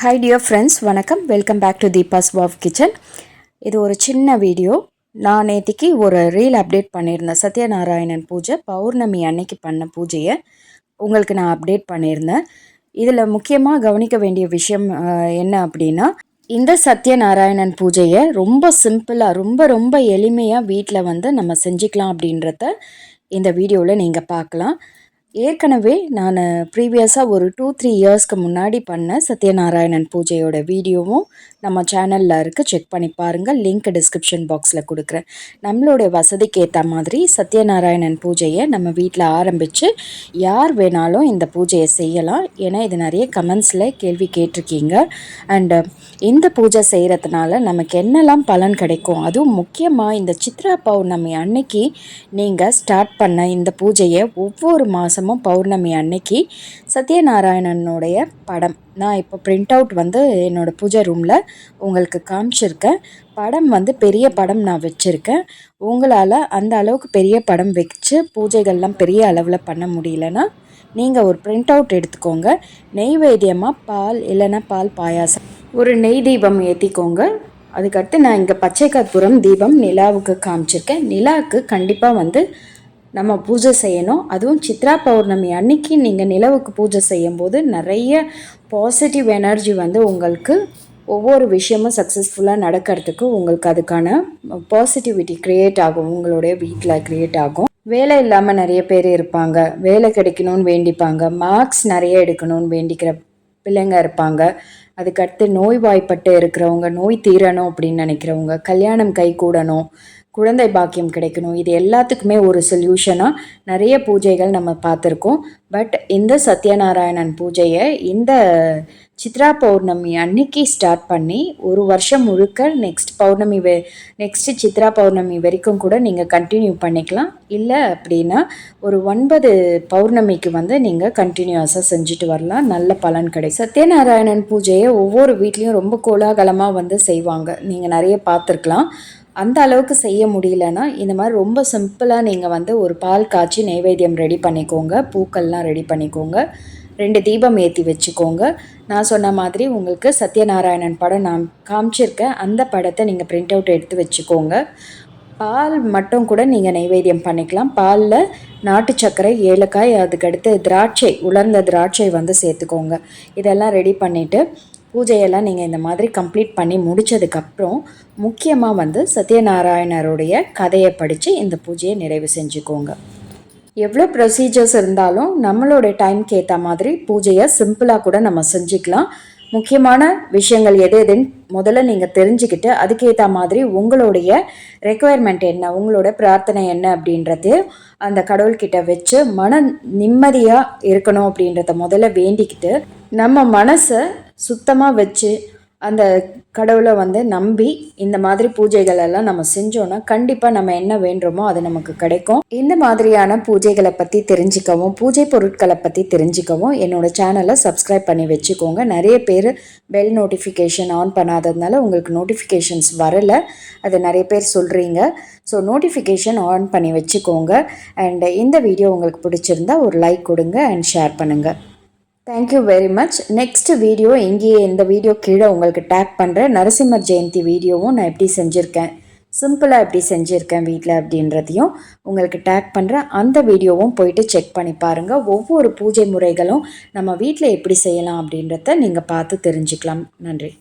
Hi dear friends வணக்கம். Welcome back to Deepa's wow kitchen இது ஒரு சின்ன வீடியோ நான் நேற்றுக்கு ஒரு ரீல் அப்டேட் பண்ணியிருந்தேன். சத்யநாராயணன் பூஜை பௌர்ணமி அன்னைக்கு பண்ண பூஜையை உங்களுக்கு நான் அப்டேட் பண்ணியிருந்தேன். இதில் முக்கியமாக கவனிக்க வேண்டிய விஷயம் என்ன அப்படின்னா இந்த சத்யநாராயணன் பூஜையை ரொம்ப சிம்பிளாக ரொம்ப ரொம்ப எளிமையாக வீட்டில் வந்து நம்ம செஞ்சுக்கலாம் அப்படின்றத இந்த வீடியோவில் நீங்கள் பார்க்கலாம். ஏற்கனவே நான் ப்ரீவியஸாக ஒரு டூ த்ரீ இயர்ஸ்க்கு முன்னாடி பண்ண சத்யநாராயணன் பூஜையோட வீடியோவும் நம்ம சேனலில் இருக்குது செக் பண்ணி பாருங்கள். லிங்க் டிஸ்கிரிப்ஷன் பாக்ஸில் கொடுக்குறேன். நம்மளுடைய வசதிக்கு ஏற்ற மாதிரி சத்யநாராயணன் பூஜையை நம்ம வீட்டில் ஆரம்பித்து யார் வேணாலும் இந்த பூஜையை செய்யலாம். ஏன்னா இது நிறைய கமெண்ட்ஸில் கேள்வி கேட்டிருக்கீங்க. அண்டு இந்த பூஜை செய்கிறதுனால நமக்கு என்னெல்லாம் பலன் கிடைக்கும்? அதுவும் முக்கியமாக இந்த சித்ரா பௌர்ணமி அன்னைக்கு நீங்கள் ஸ்டார்ட் பண்ண இந்த பூஜையை ஒவ்வொரு மாதம் மாதமும் பௌர்ணமி அன்னைக்கு சத்யநாராயணனுடைய படம். நான் இப்போ பிரிண்ட் அவுட் வந்து என்னோடய பூஜை ரூமில் உங்களுக்கு காமிச்சிருக்கேன். படம் வந்து பெரிய படம் நான் வச்சுருக்கேன். உங்களால் அந்த அளவுக்கு பெரிய படம் வச்சு பூஜைகள்லாம் பெரிய அளவில் பண்ண முடியலன்னா நீங்கள் ஒரு பிரிண்ட் அவுட் எடுத்துக்கோங்க. நெய்வேத்தியமாக பால் இல்லைன்னா பால் பாயாசம். ஒரு நெய் தீபம் ஏற்றிக்கோங்க அதுக்கடுத்து நான் இங்கே பச்சை கற்பூரம் தீபம் நிலாவுக்கு காமிச்சிருக்கேன். நிலாவுக்கு கண்டிப்பாக வந்து நம்ம பூஜை செய்யணும். அதுவும் சித்ரா பௌர்ணமி அன்னைக்கு நீங்கள் நிலவுக்கு பூஜை செய்யும்போது நிறைய பாசிட்டிவ் எனர்ஜி வந்து உங்களுக்கு ஒவ்வொரு விஷயமும் சக்ஸஸ்ஃபுல்லாக நடக்கிறதுக்கு உங்களுக்கு அதுக்கான பாசிட்டிவிட்டி க்ரியேட் ஆகும். உங்களுடைய வீட்டில் க்ரியேட் ஆகும். வேலை இல்லாமல் நிறைய பேர் இருப்பாங்க. வேலை கிடைக்கணும்னு வேண்டிப்பாங்க. மார்க்ஸ் நிறைய எடுக்கணும்னு வேண்டிக்கிற பிள்ளைங்க இருப்பாங்க. அதுக்கடுத்து நோய் வாய்ப்பட்டு இருக்கிறவங்க நோய் தீரணும் அப்படின்னு நினைக்கிறவங்க கல்யாணம் கை கூடணும். குழந்தை பாக்கியம் கிடைக்கணும். இது எல்லாத்துக்குமே ஒரு சொல்யூஷனாக நிறைய பூஜைகள் நம்ம பார்த்துருக்கோம். பட் இந்த சத்யநாராயணன் பூஜையை இந்த சித்ரா பௌர்ணமி அன்னைக்கு ஸ்டார்ட் பண்ணி ஒரு வருஷம் முழுக்க நெக்ஸ்ட் பௌர்ணமி வெ நெக்ஸ்ட் சித்ரா பௌர்ணமி வரைக்கும் கூட நீங்கள் கண்டினியூ பண்ணிக்கலாம். இல்லை அப்படின்னா ஒரு ஒன்பது பௌர்ணமிக்கு வந்து நீங்கள் கண்டினியூஸாக செஞ்சுட்டு வரலாம். நல்ல பலன் கிடைக்கும். சத்யநாராயணன் பூஜையை ஒவ்வொரு வீட்லேயும் ரொம்ப கோலாகலமாக வந்து செய்வாங்க. நீங்கள் நிறைய பார்த்துருக்கலாம். அந்த அளவுக்கு செய்ய முடியலன்னா இந்த மாதிரி ரொம்ப சிம்பிளாக நீங்கள் வந்து ஒரு பால் காய்ச்சி நைவேத்தியம் ரெடி பண்ணிக்கோங்க. பூக்கள்லாம் ரெடி பண்ணிக்கோங்க. ரெண்டு தீபம் ஏற்றி வச்சுக்கோங்க. நான் சொன்ன மாதிரி உங்களுக்கு சத்யநாராயணன் படம் நான் காமிச்சிருக்கேன். அந்த படத்தை நீங்கள் பிரிண்ட் அவுட் எடுத்து வச்சுக்கோங்க. பால் மட்டும் கூட நீங்கள் நைவேத்தியம் பண்ணிக்கலாம். பாலில் நாட்டு சர்க்கரை ஏலக்காய் அதுக்கடுத்து திராட்சை உலர்ந்த திராட்சை வந்து சேர்த்துக்கோங்க. இதெல்லாம் ரெடி பண்ணிவிட்டு பூஜையெல்லாம் நீங்கள் இந்த மாதிரி கம்ப்ளீட் பண்ணி முடித்ததுக்கப்புறம் முக்கியமாக வந்து சத்யநாராயணருடைய கதையை படித்து இந்த பூஜையை நிறைவு செஞ்சுக்கோங்க. எவ்வளோ ப்ரொசீஜர்ஸ் இருந்தாலும் நம்மளோட டைம்க்கு ஏற்ற மாதிரி பூஜையை சிம்பிளாக கூட நம்ம செஞ்சுக்கலாம். முக்கியமான விஷயங்கள் எது எதுன்னு முதல்ல நீங்கள் தெரிஞ்சுக்கிட்டு அதுக்கேற்ற மாதிரி உங்களுடைய ரெக்குவயர்மெண்ட் என்ன உங்களோட பிரார்த்தனை என்ன அப்படின்றது அந்த கடவுள்கிட்ட வச்சு மன நிம்மதியாக இருக்கணும் அப்படின்றத முதல்ல வேண்டிக்கிட்டு நம்ம மனசை சுத்தமாக வச்சு அந்த கடவுளை வந்து நம்பி இந்த மாதிரி பூஜைகள் எல்லாம் நம்ம செஞ்சோன்னா கண்டிப்பாக நம்ம என்ன வேண்டுமோ அது நமக்கு கிடைக்கும். இந்த மாதிரியான பூஜைகளை பற்றி தெரிஞ்சுக்கவும் பூஜை பொருட்களை பற்றி தெரிஞ்சுக்கவும் என்னோட சேனலை சப்ஸ்கிரைப் பண்ணி வச்சுக்கோங்க. நிறைய பேர் பெல் நோட்டிஃபிகேஷன் ஆன் பண்ணாததுனால உங்களுக்கு நோட்டிஃபிகேஷன்ஸ் வரலை. அதை நிறைய பேர் சொல்கிறீங்க ஸோ நோட்டிஃபிகேஷன் ஆன் பண்ணி வச்சுக்கோங்க. அண்ட் இந்த வீடியோ உங்களுக்கு பிடிச்சிருந்தா ஒரு லைக் கொடுங்க அண்ட் ஷேர் பண்ணுங்கள் thank you very much next video இங்கேயே இந்த வீடியோ கீழே உங்களுக்கு டேக் பண்ணுறேன் நரசிம்மர் ஜெயந்தி வீடியோவும் நான் எப்படி செஞ்சுருக்கேன்? சிம்பிளாக எப்படி செஞ்சுருக்கேன் வீட்டில் அப்படின்றதையும் உங்களுக்கு டேக் பண்ணுறேன் அந்த வீடியோவும் போயிட்டு செக் பண்ணி பாருங்கள் ஒவ்வொரு பூஜை முறைகளும் நம்ம வீட்டில் எப்படி செய்யலாம் அப்படின்றத நீங்கள் பார்த்து தெரிஞ்சுக்கலாம். நன்றி.